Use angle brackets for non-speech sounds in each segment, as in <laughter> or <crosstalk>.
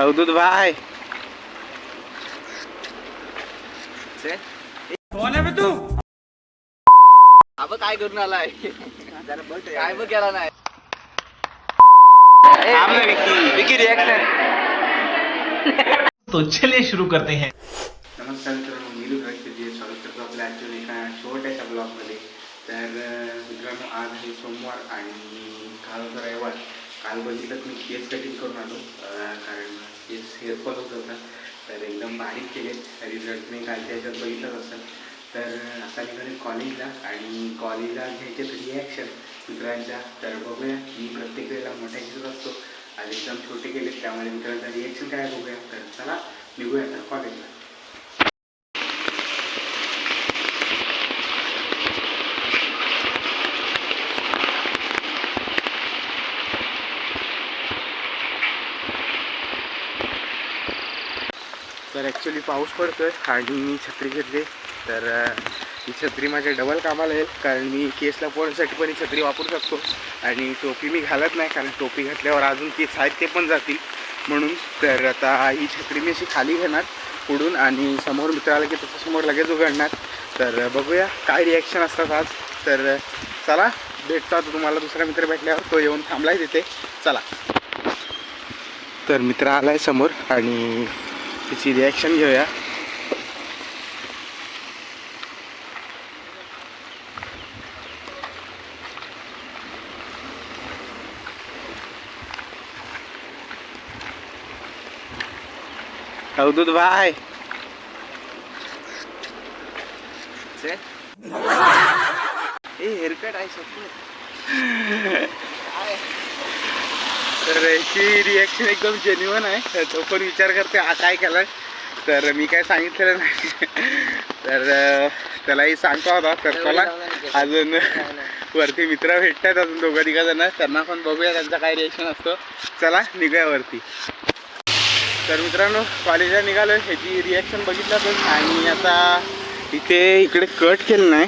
अवधूत भाई अब काय करून आलाय? काय बघ केला नाही. तो चलिए शुरू करते हैं. नमस्कार मित्रांनो मी रुद्राक्षजी स्वागत करतो आपल्या आजच्या एका छोट्याशा ब्लॉगमध्ये तर मित्रांनो आज आहे सोमवार आणि काल रविवार. काल बघितलं मी केस कटिंग करून आलो. कारण केस हेअरफॉल होत होता. तर एकदम बारीक केले. रिझल्ट मी कालच्या ह्याच्यात बघितलंच असेल. तर आता निघाले कॉलेजला आणि कॉलेजला घ्यायचे रिॲक्शन मित्रांच्या. तर बघूया. मी प्रत्येक वेळेला मोठ्या घेत असतो. आज एकदम छोटे केले. त्यामुळे मित्रांचा रिॲक्शन काय बघूया. तर चला निघूया तर कॉलेजला तर ॲक्च्युली पाऊस पडतो आहे आणि मी छत्री घेतली. तर ही छत्री माझ्या डबल कामाला येईल. कारण मी केसला पोहण्यासाठी पण ही छत्री वापरू शकतो. आणि टोपी मी घालत नाही कारण टोपी घातल्यावर अजून केस आहेत ते पण जातील. म्हणून तर आता ही छत्री मी अशी खाली घेणार पुढून आणि समोर मित्राला की त्याच्यासमोर लगेच उघडणार. तर बघूया काय रिॲक्शन असतात आज. तर चला भेटतो आता तुम्हाला दुसरा मित्र भेटल्यावर. तो येऊन थांबलाय तिथे. चला. तर मित्र आला आहे समोर आणि त्याची रिॲक्शन घेऊया अवधूत भाई। ए हेअरकट आहे शकतो तर याची रिॲक्शन एकदम जेन्युअन आहे. तर तो पण विचार करते हा काय केलाय? तर मी काय सांगितलेलं नाही. तर त्यालाही सांगतो होता तर चला. अजून वरती मित्र भेटतात अजून दोघं तिघं जण त्यांना पण बघूया त्यांचा काय रिॲक्शन असतो. चला निघूया वरती. तर मित्रांनो कॉलेजला निघालो ह्याची रिॲक्शन बघितलं आणि आता इथे इकडे कट केलं नाही.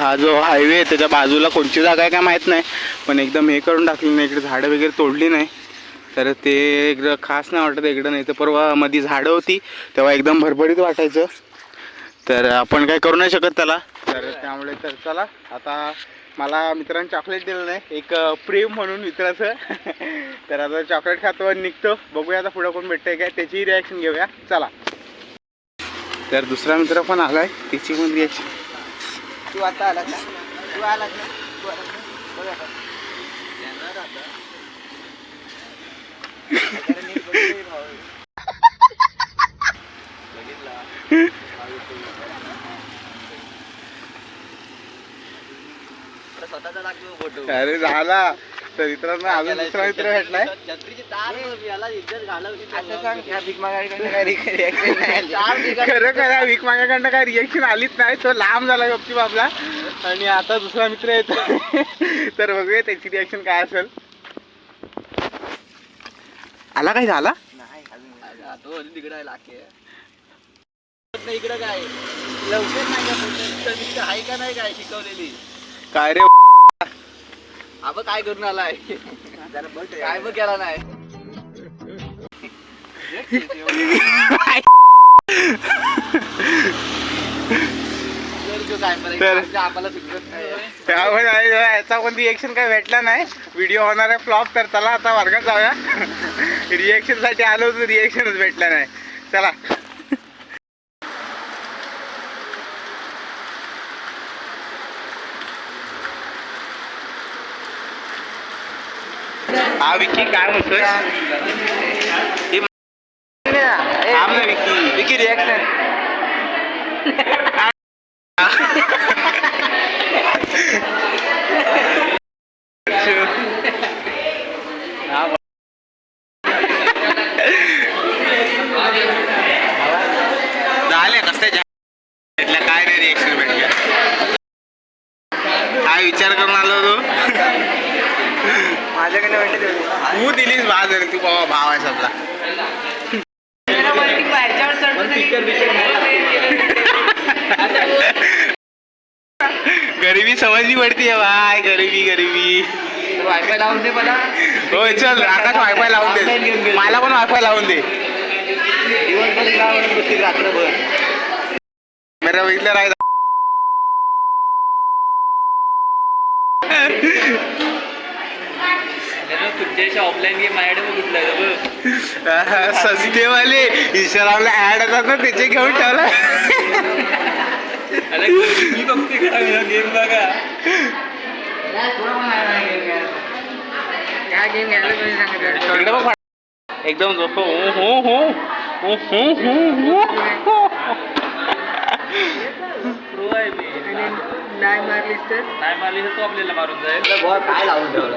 हा जो हायवे आहे त्याच्या बाजूला कोणची जागा आहे काय माहीत नाही. पण एकदम हे करून टाकली नाही इकडे झाडं वगैरे तोडली नाही. तर ते इकडं खास नाही वाटत इकडं नाही तर परवा मध्ये झाडं होती तेव्हा एकदम भरभरीत वाटायचं. तर आपण काय करू नाही शकत त्याला. तर त्यामुळे तर चला आता मला मित्रांनी चॉकलेट दिलं नाही एक प्रेम म्हणून मित्राचं. <laughs> तर आता चॉकलेट खातो आणि निघतो. बघूया आता पुढं कोण भेटतंय काय त्याचीही रिॲक्शन घेऊया. चला. तर दुसरा मित्र पण आलाय त्याची पण रिॲक्शन तू आता आला का तू आला का तू आला का? बघ आता. येणार आता. जरा नीट बघ रे भाऊ. बघितला? आता स्वतःचा लागतो फोटो अरे झाला तर मित्रांनो अजून दुसरा मित्र भेटलाय. असं सांग ह्या भीक मागायकडनं काय रिॲक्शन <laughs> नाही. आली. तार बिघाड- खरं खरं वीक माझ्याकडनं काय रिॲक्शन आलीच नाही. तो लांब झाला गप्ती बाबला आणि आता दुसरा मित्र येतो. <laughs> तर बघूया त्याची रिॲक्शन काय असेल. आला काय झाला? नाही अजून अरे, तो अजून तिकडे आहे लाखे नाही इकडं काय? लवकर नाही का? आहे का नाही काय शिकवलेली? काय रे? अब काय करून आलाय? जरा बट काय बघ केला नाही. तर आम्हाला सुचत त्यामुळे याचा पण रिएक्शन काय भेटला नाही. व्हिडिओ होणार आहे फ्लॉप तर चला आता वर्गात जाऊया. <laughs> रिएक्शनसाठी आलो तर रिएक्शनच भेटला नाही. चला. हा विकी काय म्हणतोय? थांब ना विकी. विकी रिॲक्शन झाले कसं काय नाही रिएक्शन भेटल्या. काय विचार करून आलो तू? तू दिलीस बाजार तू बाबा भाव आहे सबला गरिबी समजली पडती है भाई गरिबी गरिबी. वायफाय लावून दे मला. होय चल आकाश वायफाय लावून दे. मला पण वायफाय लावून दे. दिवसभर रात्रभर. मेरा बघितलं राय तुमच्या ऑफलाईन गेम बघ कुठला <laughs> बघ. सस्तेवाले इंस्टाग्रामला ऍड येतात ना त्याचे घेऊन ठेवला. <laughs> मी बघते गेम बघा? काय गेम घ्यायला एकदम झोप. हो हो हो हो हो हो हो. प्रो आहे मी. नाही मारलीस तर? नाही मारली तर तो आपल्याला मारून जाईल. काय लावून ठेवला?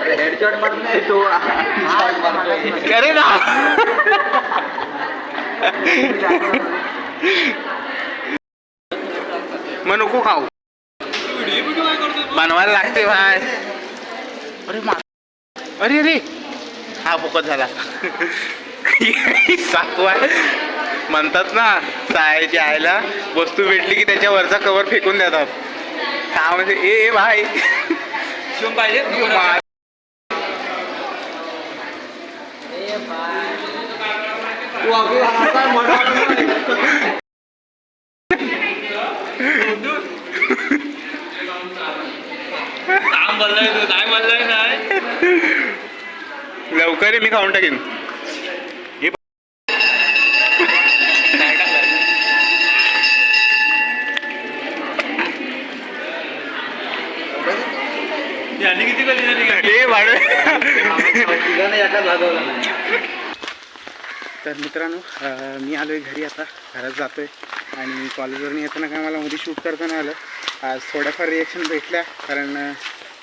हेडशॉट मारत नाही तो. शॉट मारतोय. अरे ना. मग नको खाऊ. बनवायला लागते भाय अरे मा अरे अरे. हा फुकट झाला. सातवा म्हणतात ना सायच्या आयला वस्तू भेटली की त्याच्यावरचा कवर फेकून देतात. का म्हणजे ए ए भाई पाहिजे मा- तू आपली आता म्हणा काम बोललाय तू नाही बोललाय नाही लवकर मी खाऊन टाकेन. किती कधी नाही तर मित्रांनो मी आलो आहे घरी आता. घरात जातो आहे आणि कॉलेजवरून येताना काय मला मध्ये शूट करताना आलं. आज थोड्याफार रिॲक्शन भेटल्या. कारण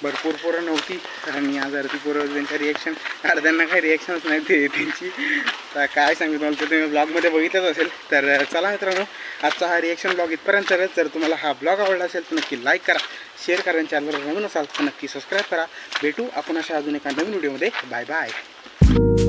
भरपूर पोरं नव्हती. आणि आज अर्धी पोरं त्यांच्या रिॲक्शन अर्ध्यांना काही रिॲक्शनच नाही ते त्यांची. तर काय सांगितलं मला तर तुम्ही ब्लॉगमध्ये बघितलंच असेल. तर चला मित्रांनो आजचा हा रिॲक्शन ब्लॉग इथपर्यंत जर तुम्हाला हा ब्लॉग आवडला असेल तर नक्की लाईक करा शेअर करा आणि चॅनलवर नवीन असाल तर नक्की सबस्क्राईब करा. भेटू आपण अशा अजून एका नवीन व्हिडिओमध्ये बाय बाय